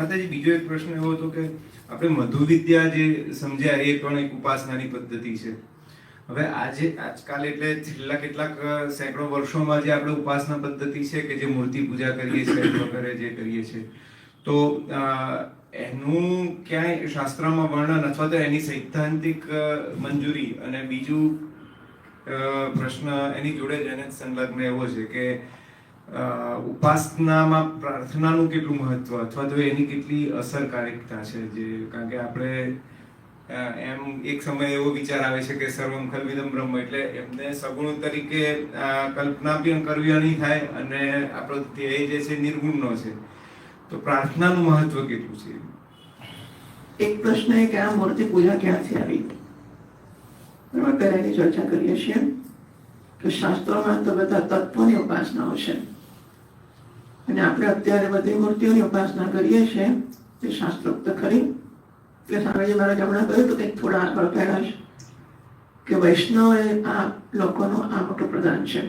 માતાજી, બીજો એક પ્રશ્ન એવો હતો કે આપણે મધુવિદ્યા જે સમજ્યા, એ પણ એક ઉપાસનાની પદ્ધતિ છે. હવે આજે, આજકાલ એટલે છેલ્લા કેટલાક સેંકડો વર્ષોમાં જે આપણે ઉપાસના પદ્ધતિ છે કે જે મૂર્તિ પૂજા કરીએ છીએ વગેરે જે કરીએ છીએ, તો એનું ક્યાંય શાસ્ત્રમાં વર્ણન અથવા તો એની સૈદ્ધાંતિક મંજૂરી અને બીજું પ્રશ્ન એની જોડે જ એને સંલગ્ન એવો છે કે ઉપાસનામાં પ્રાર્થનાનું કેટલું મહત્વ અથવા તો એની કેટલી અસરકારકતા છે? જે કારણ કે આપણે એમ એક સમય એવો વિચાર આવે છે કે સર્વમ ખલવિદમ બ્રહ્મ એટલે એમને સગુણ તરીકે કલ્પના પણ કરવી નહીં થાય અને આપણો ધ્યેય જે છે નિર્ગુણનો છે. તો પ્રાર્થનાનું મહત્વ કેટલું છે? એક પ્રશ્ન એ કે આ મૂર્તિ પૂજા ક્યાંથી આવી? બરાબર પહેલા એની ચર્ચા કરીએ છીએ કે શાસ્ત્રોમાં તો બધા તત્વોની ઉપાસનાઓ છે. અને આપણે અત્યારે બધી મૂર્તિઓની ઉપાસના કરીએ છીએ તે શાસ્ત્રોક્ત ખરી. એટલે સ્વામીજી મહારાજ હમણાં કહ્યું હતું કંઈક થોડા આગળ પહેલા જ કે વૈષ્ણવ એ આ લોકોનું આ મોટું પ્રદાન છે.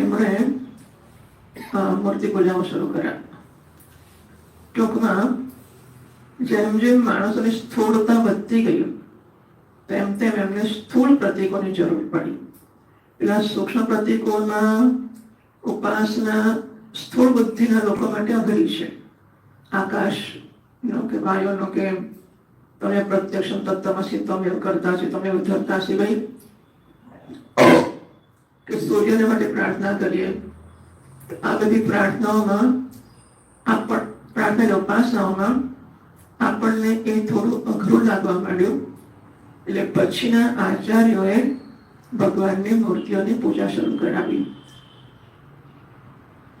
એમણે મૂર્તિ પૂજાઓ શરૂ કર્યા. ટૂંકમાં, જેમ જેમ માણસોની સ્થૂળતા વધતી ગઈ, તેમ તેમ એમને સ્થૂળ પ્રતીકોની જરૂર પડી. પેલા સૂક્ષ્મ પ્રતીકોમાં ઉપાસના સ્થૂળ બુદ્ધિના લોકો માટે અઘરી છે. આકાશ નો કે વાયુનો કે તમે પ્રત્યક્ષ તત્વમાંથી તમે કરતા છે, તમે ઉધરતા સિવાય કે સૂર્યને માટે પ્રાર્થના કરીએ. આ બધી પ્રાર્થનાઓમાં આપણ પ્રાર્થના ઉપાસનાઓમાં આપણને એ થોડું અઘરું લાગવા માંડ્યું. એટલે પછીના આચાર્યોએ ભગવાનની મૂર્તિઓની પૂજા શરૂ કરાવી.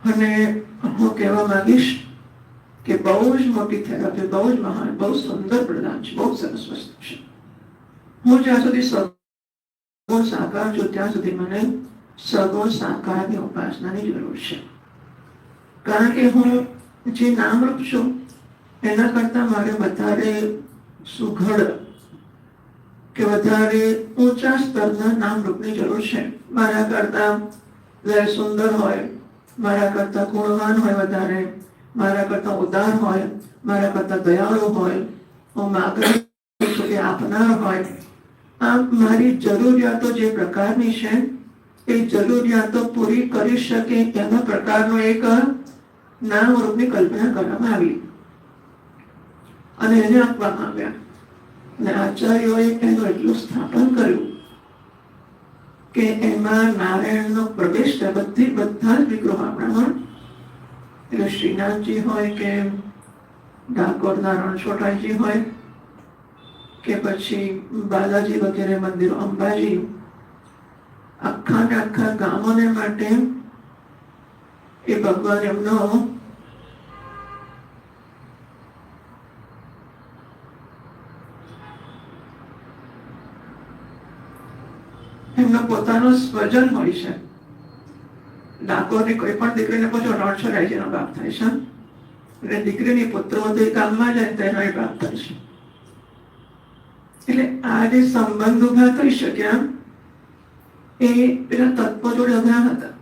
અને હું કહેવા માંગીશ કે બહુ જ મોટી થેરાપી, બહુ જ મહાન, બહુ સુંદર પ્રદાન છે, બહુ સરસ વસ્તુ છે. હું જ્યાં સુધી સગો સાકાર છું, ત્યાં સુધી મને સગો સાકારની ઉપાસનાની જરૂર છે. કારણ કે હું જે નામરૂપ છું, એના કરતાં મારે વધારે સુઘડ કે વધારે ઊંચા સ્તરના નામરૂપની જરૂર છે. મારા કરતાં સુંદર હોય મારા કરતાં ગુણવાન હોય વધારે, મારા કરતાં ઉદાર હોય, મારા કરતાં દયાળુ હોય, હું માગણી કે આપનાર હોય. આમ મારી જરૂરિયાતો જે પ્રકારની છે, એ જરૂરિયાતો પૂરી કરી શકે એના પ્રકારનો એક નામ રૂપની કલ્પના કરવામાં આવી. અને એને આપવામાં આવ્યા. અને આચાર્યોએ એનું એટલું સ્થાપન કર્યું કે એમાં નારાયણનો પ્રવેશ છે બધી બધા જ વિગ્રહો આપણામાં એટલે શ્રીનાથજી હોય કે ડાકોર નારાયણ છોટાજી હોય, કે પછી બાલાજી વગેરે મંદિરો, અંબાજી આખા ને આખા ગામોને માટે એ ભગવાન એમનો એમનો સ્વજન હોય છે. ડાકોરની કોઈ પણ દીકરીને પૂછો રણછોડરાયજીનો બાપ થાય છે? અને દીકરીની પુત્ર વધુ કામમાં જાય તેનો એ બાપ થાય છે. એટલે આ જે સંબંધ ઊભા થઈ શક્યા, એ પેલા તત્વ જોડે અઘરા હતા.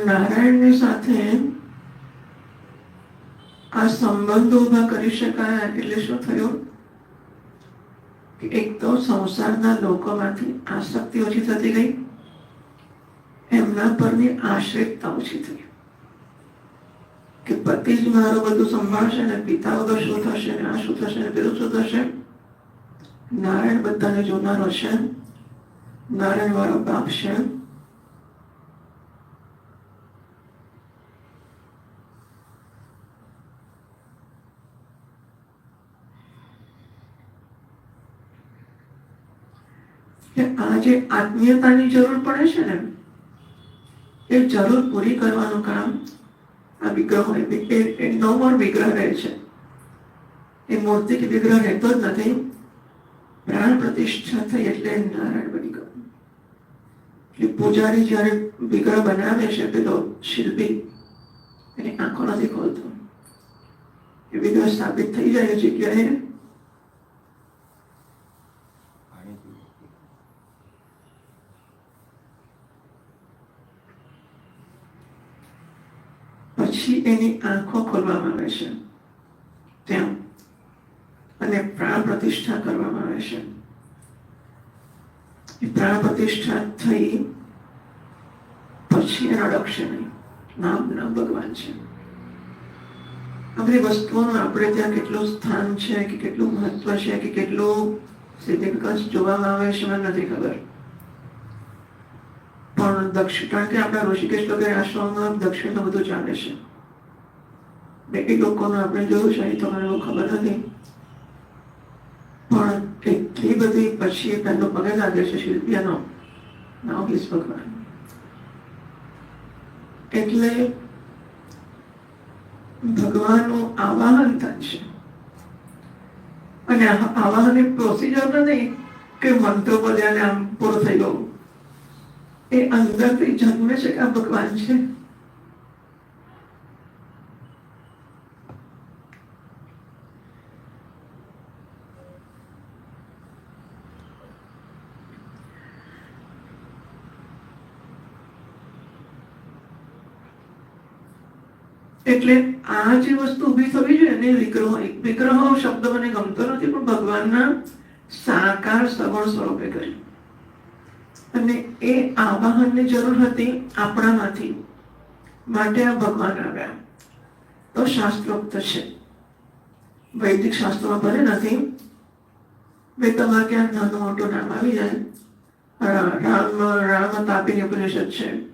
પણ નારાયણની સાથે આ સંબંધો ઊભા કરી શકાય, એટલે શું થયું? કે એક તો સંસારના લોકોમાંથી આસક્તિ ઓછી થતી ગઈ, એમના પરની આશ્રિતતા ઓછી થઈ. કે પતિ જ મારું બધું સંભાળશે ને પિતા વગર શું થશે ને આ શું થશે ને પેલું શું થશે? નારાયણ બધાને જોનારો છે. નારાયણ વાળો બાપ છે. કે આ જે આત્મીયતાની જરૂર પડે છે ને, એ જરૂર પૂરી કરવાનું કામ આ વિગ્રહો એ નો વિગ્રહ રહે છે. એ મૂર્તિ કે વિગ્રહ રહેતો જ નથી. પ્રાણ પ્રતિષ્ઠા થઈ એટલે નારાયણ બની ગયો. એટલે પૂજારી જ્યારે વિગ્રહ બનાવે છે, પેલો શિલ્પી એની આંખો નથી ખોલતો. એ વિગ્રહ સ્થાપિત થઈ જાય જગ્યાએ પછી એની આંખો ખોલવામાં આવે છે. ત્યાં અને પ્રાણ પ્રતિષ્ઠા કરવામાં આવે છે. એ પ્રાણ પ્રતિષ્ઠા થઈ પછી એને નહીં. નામ નામ ભગવાન છે. આ બધી વસ્તુઓનું આપણે ત્યાં કેટલું સ્થાન છે કે કેટલું મહત્વ છે કે કેટલું સિગ્નિફિકન્સ જોવામાં આવે છે, મને નથી ખબર. પણ દક્ષિણ, કારણ કે આપણા ઋષિકેશ વગેરે આશ્રમમાં દક્ષિણમાં બધું ચાલે છે. બાકી લોકોને આપણે જોયું છે તમને એવું ખબર નથી પણ એટલી બધી પછી પહેલો પગે લાગે છે શિલ્પિયાનો નાવ હિસ ભગવાન એટલે ભગવાનનું આવાહન થાય છે. અને આવાહનની પ્રોસિજર નથી કે મંત્રો બોલ્યા ને આમ પૂરો થઈ ગયો. એ અંદરથી જન્મે છે કે આ ભગવાન છે? એટલે આ જે વસ્તુ ઊભી થવી જોઈએ ને, વિગ્રહ વિગ્રહ શબ્દ મને ગમતો નથી, પણ ભગવાનના સાકાર સગુણ સ્વરૂપે કરી અને એ આવાહનની જરૂર હતી આપણામાંથી. માટે આ ભગવાન આવ્યા. તો શાસ્ત્રોક્ત છે. વૈદિક શાસ્ત્રોમાં ભલે નથી. બે તમારે ક્યાં નાનું મોટું નામ આવી જાય. રામ રામ તાપીની ઉપનિષદ છે.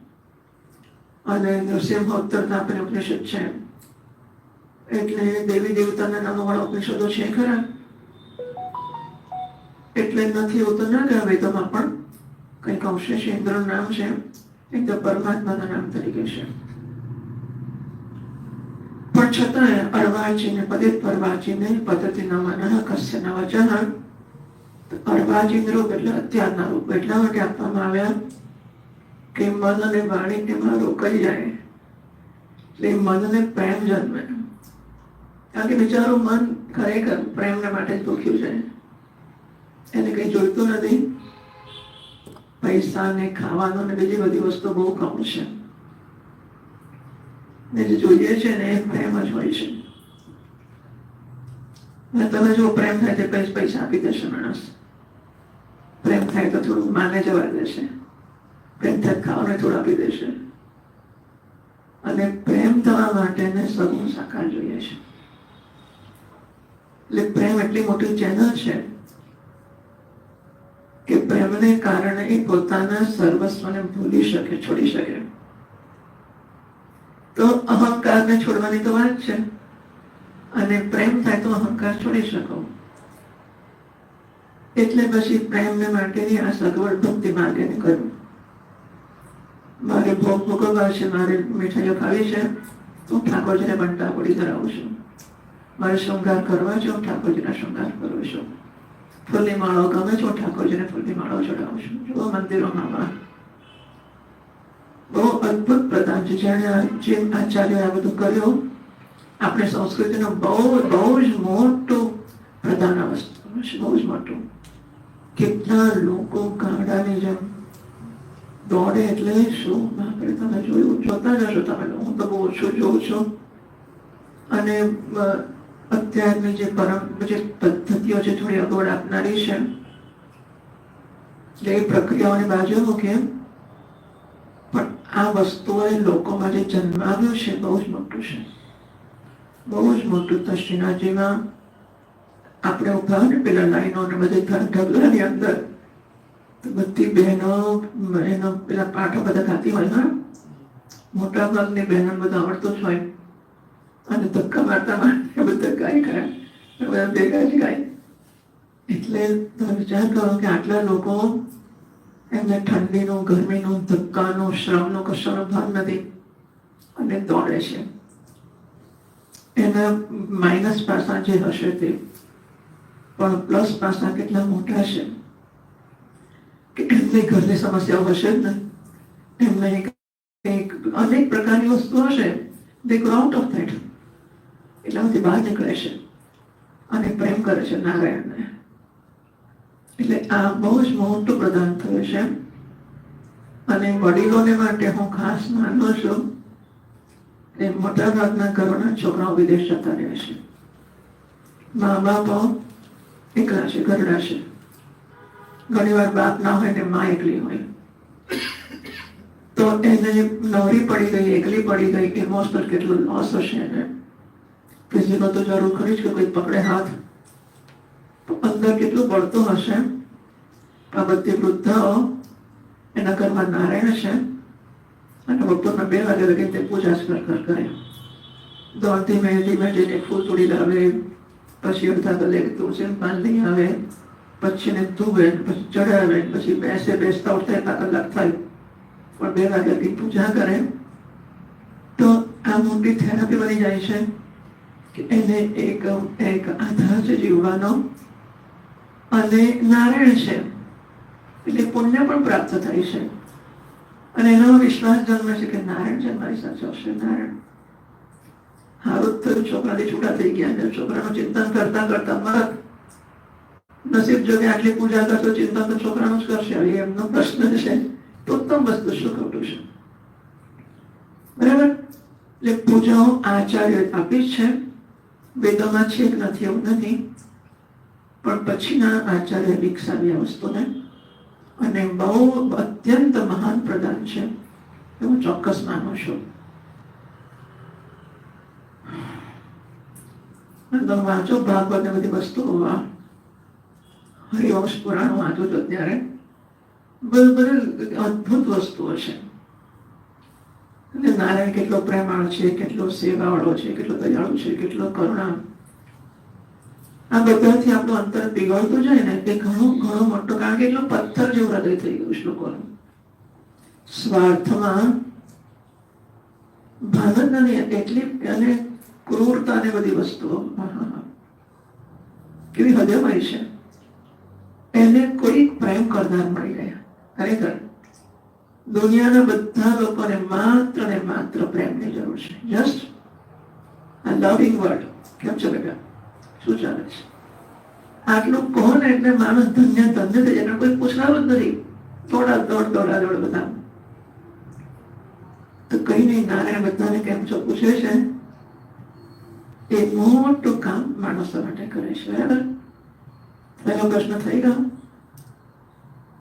અને નરસિંહોત્તર તાપીની ઉપનિષદ છે. એટલે દેવી દેવતાના નામોવાળા ઉપનિષદો છે ખરા. એટલે નથી એવું તો ના કહેવાય વેદોમાં પણ કંઈક અંશે છે, ઇન્દ્રનું નામ છે, એક તો પરમાત્માના નામ તરીકે છે. પણ છતાંય અર્વાચીને પદે પરવાચીને પદ્ધતિ નવાના કસ્ય નવા જન અર્વાચીન રૂપ એટલે અત્યારના રૂપ. એટલા માટે આપવામાં આવ્યા કે મન અને વાણી તેમાં રોકાઈ જાય. એટલે મનને પ્રેમ જન્મે. કારણ કે બિચારું મન ખરેખર પ્રેમને માટે જ ભૂખ્યું છે. એને કંઈ જોઈતું નથી. પૈસા ને ખાવાનું ને બીજી બધી વસ્તુ બહુ કમ છે. ને જે જોઈએ છે ને એ પ્રેમ જ હોય છે. અને તમે જો પ્રેમ થાય તો પૈસા આપી દેશે માણસ. પ્રેમ થાય તો થોડું માને જવા દેશે. પ્રેમ ખાવાને થોડું આપી દેશે અને પ્રેમ થવા માટેને સગુણ સાકાર જોઈએ છે. એટલે પ્રેમ એટલી મોટી ચેનલ છે કે પ્રેમને કારણે એ પોતાના સર્વસ્વને ભૂલી શકે, છોડી શકે. તો અહંકારને છોડવાની તો વાત છે. અને પ્રેમ થાય તો અહંકાર છોડી શકો. એટલે પછી પ્રેમને માટેની આ સગવડ ભક્તિ માર્ગેની કરવું મારે ભોગ ભોગવવા છે, મારે મીઠાઈઓ ખાવી છે, હું ઠાકોરજીને બંટા પડી ધરાવું મારે શૃંગાર કરવા છે, હું ઠાકોરજીના શૃંગાર કરું છું. ફૂલની માળો ગમે છે, હું ઠાકોરજીને ફૂલની માળો ચડાવું જુઓ મંદિરોમાં બહુ અદભુત પ્રદાન છે આ- જે આચાર્ય આ બધું કર્યું. આપણે સંસ્કૃતિનું બહુ બહુ જ મોટું પ્રદાન વસ્તુ બહુ જ મોટું. કેટલા લોકો ગાડાની જેમ દોડે એટલે શું? આપણે તમે જોયું, જોતા જશો તમે હું તો બહુ ઓછું જોઉં છું. અને અત્યારની જે પરમ, જે પદ્ધતિઓ છે થોડી અગવડ આપનારી છે, જે પ્રક્રિયાઓની બાજુ મૂકીએ પણ આ વસ્તુઓએ લોકોમાં જે જન્માવ્યું છે, બહુ જ મોટું છે. બહુ જ મોટું તો શ્રીનાથજીમાં આપણે ઊભા ને પેલા લાઈનો ને બધી ઢગલાની અંદર બધી બહેનો બહેનો પેલા પાઠો બધા ખાતી હોય, હા? મોટા ભાગની બહેનો બધા આવડતું જ હોય. અને ધક્કા મારતા મારતા બધા ગાય ખરા બધા ભેગા જ ગાય. એટલે તમે વિચાર કરો કે આટલા લોકો એમને ઠંડીનું, ગરમીનું, ધક્કાનું, શ્રમનું કશાનો ભાન નથી. અને દોડે છે. એના માઇનસ પાસા જે હશે તે. પણ પ્લસ પાસા કેટલા મોટા છે? કે એમની ઘરની સમસ્યાઓ હશે જ ને? એમને એક અનેક પ્રકારની વસ્તુ હશે. ગ્રો આઉટ ઓફ ધેટ એટલામાંથી બહાર નીકળે છે. અને પ્રેમ કરે છે નારાયણને. એટલે આ બહુ જ મોટું પ્રદાન થયું છે. અને વડીલોને માટે હું ખાસ માનું છું કે મોટા ભાગના ઘરોના છોકરાઓ વિદેશ જતા રહે છે. મા બાપો એકલા છે, ઘરડા છે. ઘણી વાર બાપ ના હોય ને માં એકલી હોય. તો એને નવરી પડી ગઈ, એકલી પડી ગઈ ઇમોશનલ કેટલું લોસ હશે એને? ફિઝિકલ તો જરૂર ખરી કે કોઈ પકડે હાથ? અંદર કેટલું પડતું હશે? આ બધી વૃદ્ધાઓ એના ઘરમાં નારાયણ છે. અને બપોરના બે વાગે લગી તે પૂજા કર કર. દોડતી ધીમે ધીમે જઈને ફૂલ તોડી લાવે, પછી અડધા કલાક તુલસી પાન લઈ આવે. પછી એને ધુવે પછી ચડાવે પછી બેસે, બેસતા ઉઠતા એટલા કલાક થાય. પણ બે વાગ્યાથી પૂજા કરે, તો આ મોટી થેરાપી બની જાય છે એને એક એક આધાર છે જીવવાનો અને નારાયણ છે. એટલે પુણ્ય પણ પ્રાપ્ત થાય છે. અને એનો વિશ્વાસ જન્મે છે કે નારાયણ છે, મારી સાથે હશે નારાયણ. હારું થયું, છોકરાથી છૂટા થઈ ગયા છોકરાનું ચિંતન કરતા કરતા મરત નસીબ જોગે આટલી પૂજા કરશો, ચિંતા તો છોકરાનું જ કરશે. એમનો પ્રશ્ન છે. ઉત્તમ વસ્તુ શું છે. બરાબર? એટલે પૂજાઓ આચાર્ય આપી છે. વેદોમાં છે નથી એવું નથી. પણ પછીના આચાર્ય વિકસાવી આ વસ્તુને. અને બહુ અત્યંત મહાન પ્રદાન છે. એવું ચોક્કસ માનું છું. વાંચો ભાગવત ને બધી વસ્તુઓ હરિવંશ પુરાણ વાંચો તો ત્યારે બધી અદભુત વસ્તુઓ છે. અને નારાયણ કેટલો પ્રેમાળ છે, કેટલો સેવાવાળો છે, કેટલો દયાળુ છે, કેટલો કરુણા. આ બધાથી આપણું અંતર પીગળતું જાય ને તે ઘણું ઘણું મોટું, કારણ કે એટલું પથ્થર જેવું હૃદય થઈ ગયું છે લોકોનું. સ્વાર્થમાં ભાવનાની એટલી અને ક્રૂરતા ને બધી વસ્તુઓ. કેવી હૃદયમય છે. એને કોઈ પ્રેમ કરનાર મળી ગયા ખરેખર દુનિયાના બધા લોકોને માત્ર ને માત્ર પ્રેમની જરૂર છે જસ્ટ આ લવિંગ વર્ડ કેમ છે બેટા શું ચાલે છે આટલું કહો ને એટલે માણસ ધન્ય ધન્ય થઈ જાય એને કોઈ પૂછનારું જ નથી દોડા દોડ દોડા દોડ બધા તો કઈ નહીં નારાયણ બધાને કેમ છો પૂછે છે એ મોટું કામ માણસો માટે કરે છે બરાબર પહેલો પ્રશ્ન થઈ ગયો